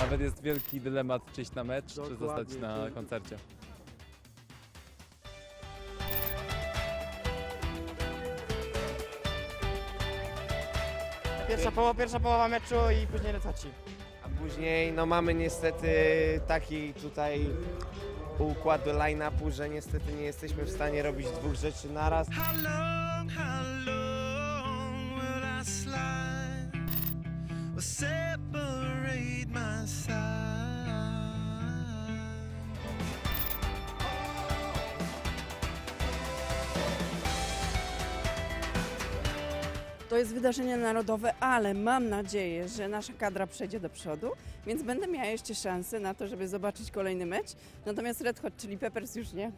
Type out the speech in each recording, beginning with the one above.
Nawet jest wielki dylemat, czy iść na mecz, czy Dokładnie, zostać na to- koncercie. Pierwsza połowa, pierwsza połowa meczu i później lecaci. A później no mamy niestety taki tutaj układ do line-upu, że niestety nie jesteśmy w stanie robić dwóch rzeczy naraz. How long, how long will I slide? Separate To jest wydarzenie narodowe, ale mam nadzieję, że nasza kadra przejdzie do przodu, więc będę miała jeszcze szansę na to, żeby zobaczyć kolejny mecz. Natomiast Red Hot Chili Peppers już nie.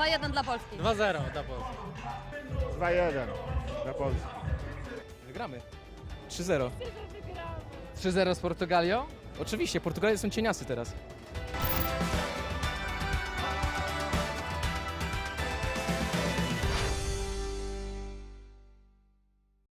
2-1 dla Polski. 2-0 dla Polski. 2-1 dla Polski. Wygramy. 3-0. 3-0 z Portugalią? Oczywiście, Portugalia są cieniasy teraz.